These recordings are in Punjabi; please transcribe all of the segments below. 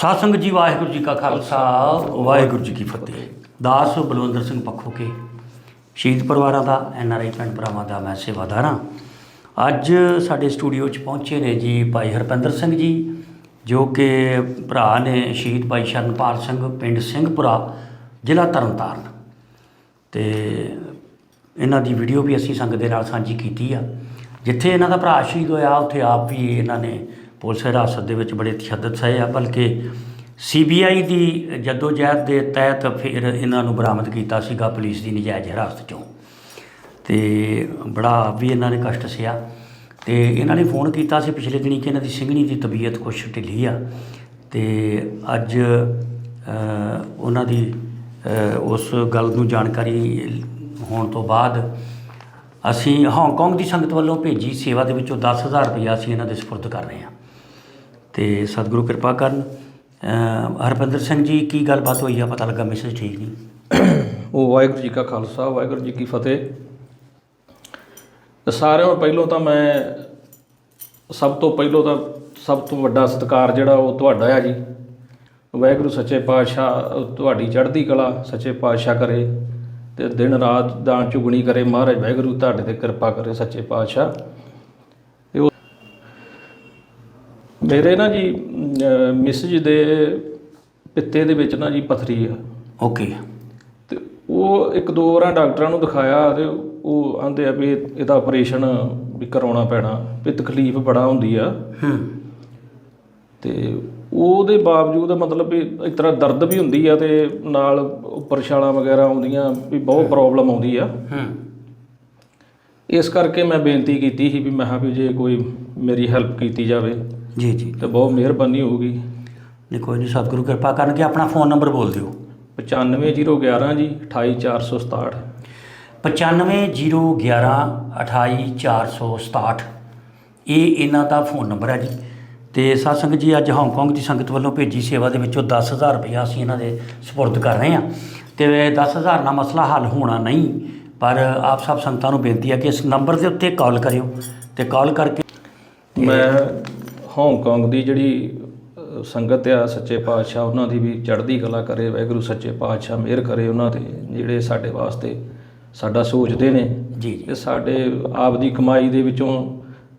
ਸਾਧ ਜੀ, ਵਾਹਿਗੁਰੂ ਜੀ ਕਾ ਖਾਲਸਾ, ਵਾਹਿਗੁਰੂ ਜੀ ਕੀ ਫਤਿਹ। ਦਾਸ ਬਲਵੰਦਰ ਸਿੰਘ ਪੱਖੋ ਕੇ, ਸ਼ਹੀਦ ਪਰਿਵਾਰਾਂ ਦਾ, ਐਨ ਆਰ ਆਈ ਭੈਣ ਭਰਾਵਾਂ ਦਾ ਮੈਂ ਸੇਵਾਦਾਰ ਹਾਂ। ਅੱਜ ਸਾਡੇ ਸਟੂਡੀਓ 'ਚ ਪਹੁੰਚੇ ਨੇ ਜੀ ਭਾਈ ਹਰਪਿੰਦਰ ਸਿੰਘ ਜੀ, ਜੋ ਕਿ ਭਰਾ ਨੇ ਸ਼ਹੀਦ ਭਾਈ ਸ਼ਰਨਪਾਲ ਸਿੰਘ ਪਿੰਡ ਸਿੰਘਪੁਰਾ, ਜ਼ਿਲ੍ਹਾ ਤਰਨਤਾਰਨ। ਤੇ ਇਹਨਾਂ ਦੀ ਵੀਡੀਓ ਵੀ ਅਸੀਂ ਸੰਗਤ ਦੇ ਨਾਲ ਸਾਂਝੀ ਕੀਤੀ ਆ। ਜਿੱਥੇ ਇਹਨਾਂ ਦਾ ਭਰਾ ਸ਼ਹੀਦ ਹੋਇਆ, ਉੱਥੇ ਆਪ ਵੀ ਇਹਨਾਂ ਨੇ ਪੁਲਿਸ ਹਿਰਾਸਤ ਦੇ ਵਿੱਚ ਬੜੇ ਤਸ਼ੱਦਦ ਸਹੇ ਆ, ਬਲਕਿ ਸੀਬੀਆਈ ਦੀ ਜਦੋਜਹਿਦ ਦੇ ਤਹਿਤ ਫਿਰ ਇਹਨਾਂ ਨੂੰ ਬਰਾਮਦ ਕੀਤਾ ਸੀਗਾ ਪੁਲਿਸ ਦੀ ਨਜਾਇਜ਼ ਹਿਰਾਸਤ ਚੋਂ। ਤੇ ਬੜਾ ਵੀ ਇਹਨਾਂ ਨੇ ਕਸ਼ਟ ਸਿਆ ਤੇ ਇਹਨਾਂ ਨੇ ਫੋਨ ਕੀਤਾ ਸੀ ਪਿਛਲੇ ਦਿਨੀ ਕਿ ਇਹਨਾਂ ਦੀ ਸਿੰਘਣੀ ਦੀ ਤਬੀਅਤ ਕੁਛ ਢਿੱਲੀ ਆ। ਤੇ ਅੱਜ ਉਹਨਾਂ ਦੀ ਉਸ ਗੱਲ ਨੂੰ ਜਾਣਕਾਰੀ ਹੋਣ ਤੋਂ ਬਾਅਦ ਅਸੀਂ ਹਾਂਗਕਾਂਗ ਦੀ ਸੰਗਤ ਵੱਲੋਂ ਭੇਜੀ ਸੇਵਾ ਦੇ ਵਿੱਚੋਂ 10000 ਰੁਪਇਆ ਅਸੀਂ ਇਹਨਾਂ ਦੇ ਸਪੁਰਦ ਕਰ ਰਹੇ ਹਾਂ। ਤੇ ਸਤਿਗੁਰੂ ਕਿਰਪਾ ਕਰਨ। ਹਰਪਿੰਦਰ ਸਿੰਘ ਜੀ, ਕੀ ਗੱਲਬਾਤ ਹੋਈ? ਆ ਪਤਾ ਲੱਗਾ ਮੈਸੇਜ ਠੀਕ ਨਹੀਂ। ਉਹ ਵਾਹਿਗੁਰੂ ਜੀ ਕਾ ਖਾਲਸਾ, ਵਾਹਿਗੁਰੂ ਜੀ ਕੀ ਫਤਿਹ। ਸਾਰਿਆਂ ਨੂੰ ਪਹਿਲੋਂ ਤਾਂ ਮੈਂ ਸਭ ਤੋਂ ਪਹਿਲੋਂ ਤਾਂ ਸਭ ਤੋਂ ਵੱਡਾ ਸਤਿਕਾਰ ਜਿਹੜਾ ਉਹ ਤੁਹਾਡਾ ਆ ਜੀ। ਵਾਹਿਗੁਰੂ ਸੱਚੇ ਪਾਤਸ਼ਾਹ, ਤੁਹਾਡੀ ਚੜ੍ਹਦੀ ਕਲਾ ਸੱਚੇ ਪਾਤਸ਼ਾਹ ਕਰੇ ਤੇ ਦਿਨ ਰਾਤ ਦਾਨ ਚੁਗਣੀ ਕਰੇ। ਮਹਾਰਾਜ ਵਾਹਿਗੁਰੂ ਤੁਹਾਡੇ ਤੇ ਕਿਰਪਾ ਕਰੇ ਸੱਚੇ ਪਾਤਸ਼ਾਹ ਤੇ ਉਹ ਮੇਰੇ ਨਾ ਜੀ ਮਿਸਜ ਦੇ ਪਿੱਤੇ ਦੇ ਵਿੱਚ ਨਾ ਜੀ ਪਥਰੀ ਆ। ਓਕੇ। ਤੇ ਉਹ ਇੱਕ ਦੋ ਵਾਰਾਂ ਡਾਕਟਰਾਂ ਨੂੰ ਦਿਖਾਇਆ ਤੇ ਉਹ ਆਂਦੇ ਆ ਵੀ ਇਹਦਾ ਆਪਰੇਸ਼ਨ ਵੀ ਕਰਾਉਣਾ ਪੈਣਾ ਵੀ ਤਕਲੀਫ ਬੜਾ ਹੁੰਦੀ ਆ। ਹੂੰ। ਤੇ ਉਹਦੇ ਬਾਵਜੂਦ ਮਤਲਬ ਵੀ ਇਸ ਤਰ੍ਹਾਂ ਦਰਦ ਵੀ ਹੁੰਦੀ ਆ ਤੇ ਨਾਲ ਉੱਪਰ ਛਾਲਾਂ ਵਗੈਰਾ ਆਉਂਦੀਆਂ ਵੀ ਬਹੁਤ ਪ੍ਰੋਬਲਮ ਆਉਂਦੀ ਆ। ਹੂੰ। ਇਸ ਕਰਕੇ ਮੈਂ ਬੇਨਤੀ ਕੀਤੀ ਸੀ ਵੀ ਮੈਂ ਕਿਹਾ ਵੀ ਜੇ ਕੋਈ ਮੇਰੀ ਹੈਲਪ ਕੀਤੀ ਜਾਵੇ। ਜੀ ਜੀ। ਤੇ ਬਹੁਤ ਮਿਹਰਬਾਨੀ ਹੋਊਗੀ। ਨਹੀਂ ਕੋਈ ਨਹੀਂ ਸਤਿਗੁਰੂ ਕਿਰਪਾ ਕਰਨ ਕਿ ਆਪਣਾ ਫੋਨ ਨੰਬਰ ਬੋਲ ਦਿਓ। 95011 ਜੀ 28467 9501128467 ਇਹ ਇਹਨਾਂ ਦਾ ਫੋਨ ਨੰਬਰ ਹੈ ਜੀ। ਤੇ ਸਾਧ ਸੰਗਤ ਜੀ ਅੱਜ ਹਾਂਗਕਾਂਗ ਦੀ ਸੰਗਤ ਵੱਲੋਂ ਭੇਜੀ ਸੇਵਾ ਦੇ ਵਿੱਚੋਂ 10000 ਰੁਪਇਆ ਅਸੀਂ ਇਹਨਾਂ ਦੇ ਸਪੁਰਦ ਕਰ ਰਹੇ ਹਾਂ। ਤੇ 10000 ਨਾਲ ਮਸਲਾ ਹੱਲ ਹੋਣਾ ਨਹੀਂ ਪਰ ਆਪ ਸਭ ਸੰਗਤਾਂ ਨੂੰ ਬੇਨਤੀ ਹੈ ਕਿ ਇਸ ਨੰਬਰ ਦੇ ਉੱਤੇ ਕਾਲ ਕਰਿਓ ਤੇ ਕਾਲ ਕਰਕੇ ਮੈਂ ਹਾਂਗਕਾਂਗ ਦੀ ਜਿਹੜੀ ਸੰਗਤ ਆ ਸੱਚੇ ਪਾਤਸ਼ਾਹ ਉਹਨਾਂ ਦੀ ਵੀ ਚੜ੍ਹਦੀ ਕਲਾ ਕਰੇ ਵਾਹਿਗੁਰੂ ਸੱਚੇ ਪਾਤਸ਼ਾਹ ਮਿਹਰ ਕਰੇ ਉਹਨਾਂ ਤੇ ਜਿਹੜੇ ਸਾਡੇ ਵਾਸਤੇ ਸਾਡਾ ਸੋਚਦੇ ਨੇ ਜੀ ਜੀ। ਤੇ ਸਾਡੇ ਆਪ ਦੀ ਕਮਾਈ ਦੇ ਵਿੱਚੋਂ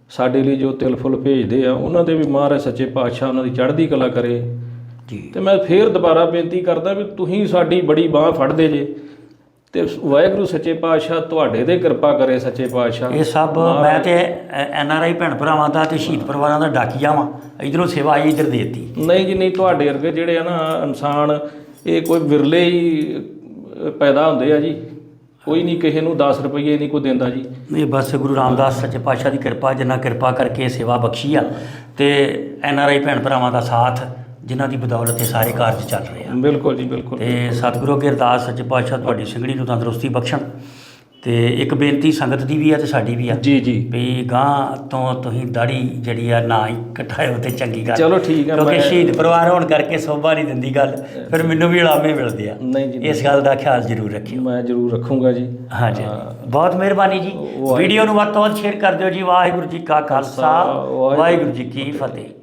ਸਾਡੇ ਲਈ ਜੋ ਤਿਲ ਫੁੱਲ ਭੇਜਦੇ ਆ ਉਹਨਾਂ ਦੇ ਵੀ ਮਹਾਰਾਜ ਸੱਚੇ ਪਾਤਸ਼ਾਹ ਉਹਨਾਂ ਦੀ ਚੜ੍ਹਦੀ ਕਲਾ ਕਰੇ। ਜੀ। ਤੇ ਮੈਂ ਫੇਰ ਦੁਬਾਰਾ ਬੇਨਤੀ ਕਰਦਾ ਵੀ ਤੁਸੀਂ ਸਾਡੀ ਬੜੀ ਬਾਹ ਫੜਦੇ ਜੇ। ਤੇ ਵਾਹਿਗੁਰੂ ਸੱਚੇ ਪਾਤਸ਼ਾਹ ਤੁਹਾਡੇ ਤੇ ਕਿਰਪਾ ਕਰੇ ਸੱਚੇ ਪਾਤਸ਼ਾਹ। ਇਹ ਸਭ ਮੈਂ ਤੇ ਐਨ ਆਰ ਆਈ ਭੈਣ ਭਰਾਵਾਂ ਦਾ ਤੇ ਸ਼ਹੀਦ ਪਰਿਵਾਰਾਂ ਦਾ ਡਾਕੀਆ ਵਾਂ ਇਧਰੋਂ ਸੇਵਾ ਆਈ ਇਧਰ ਦੇਤੀ। ਨਹੀਂ ਜੀ ਨਹੀਂ ਤੁਹਾਡੇ ਵਰਗੇ ਜਿਹੜੇ ਆ ਨਾ ਇਨਸਾਨ ਇਹ ਕੋਈ ਵਿਰਲੇ ਹੀ ਪੈਦਾ ਹੁੰਦੇ ਆ ਜੀ। ਕੋਈ ਨਹੀਂ ਕਿਸੇ ਨੂੰ 10 ਰੁਪਏ ਨਹੀਂ ਕੋਈ ਦਿੰਦਾ ਜੀ। ਇਹ ਬਸ ਗੁਰੂ ਰਾਮਦਾਸ ਸੱਚੇ ਪਾਤਸ਼ਾਹ ਦੀ ਕਿਰਪਾ ਜਿੰਨਾ ਕਿਰਪਾ ਕਰਕੇ ਸੇਵਾ ਬਖਸ਼ੀ ਆ। ਤੇ ਐਨ ਆਰ ਆਈ ਭੈਣ ਭਰਾਵਾਂ ਦਾ ਸਾਥ ਜਿਨ੍ਹਾਂ ਦੀ ਬਦੌਲਤ ਇਹ ਸਾਰੇ ਕਾਰਜ ਚੱਲ ਰਹੇ ਆ। ਬਿਲਕੁਲ ਜੀ ਬਿਲਕੁਲ। ਤੇ ਸਤਿਗੁਰੂ ਅੱਗੇ ਅਰਦਾਸ ਸੱਚੇ ਪਾਤਸ਼ਾਹ ਤੁਹਾਡੀ ਸਿੰਘਣੀ ਨੂੰ ਤੰਦਰੁਸਤੀ ਬਖਸ਼ਣ ਤੇ ਇੱਕ ਬੇਨਤੀ ਸੰਗਤ ਦੀ ਵੀ ਆ ਤੇ ਸਾਡੀ ਵੀ ਆ। ਜੀ ਜੀ। ਵੀ ਗਾਂ ਤੋਂ ਤੁਸੀਂ ਦਾੜੀ ਜਿਹੜੀ ਆ ਨਾ ਹੀ ਕਟਾਇਓ ਤੇ ਚੰਗੀ ਗੱਲ। ਚਲੋ ਠੀਕ ਆ, ਕਿਉਂਕਿ ਸ਼ਹੀਦ ਪਰਿਵਾਰ ਹੋਣ ਕਰਕੇ ਸੋਭਾ ਨਹੀਂ ਦਿੰਦੀ ਗੱਲ ਫਿਰ ਮੈਨੂੰ ਵੀ ਇਲਾਮੇ ਮਿਲਦੇ ਆ। ਜੀ ਇਸ ਗੱਲ ਦਾ ਖਿਆਲ ਜ਼ਰੂਰ ਰੱਖਿਓ। ਮੈਂ ਜ਼ਰੂਰ ਰੱਖੂੰਗਾ ਜੀ। ਹਾਂਜੀ ਹਾਂ। ਬਹੁਤ ਮਿਹਰਬਾਨੀ ਜੀ। ਵੀਡੀਓ ਨੂੰ ਵੱਧ ਤੋਂ ਵੱਧ ਸ਼ੇਅਰ ਕਰ ਦਿਓ ਜੀ। ਵਾਹਿਗੁਰੂ ਜੀ ਕਾ ਖਾਲਸਾ। ਵਾਹਿਗੁਰੂ ਜੀ ਕੀ ਫਤਿਹ।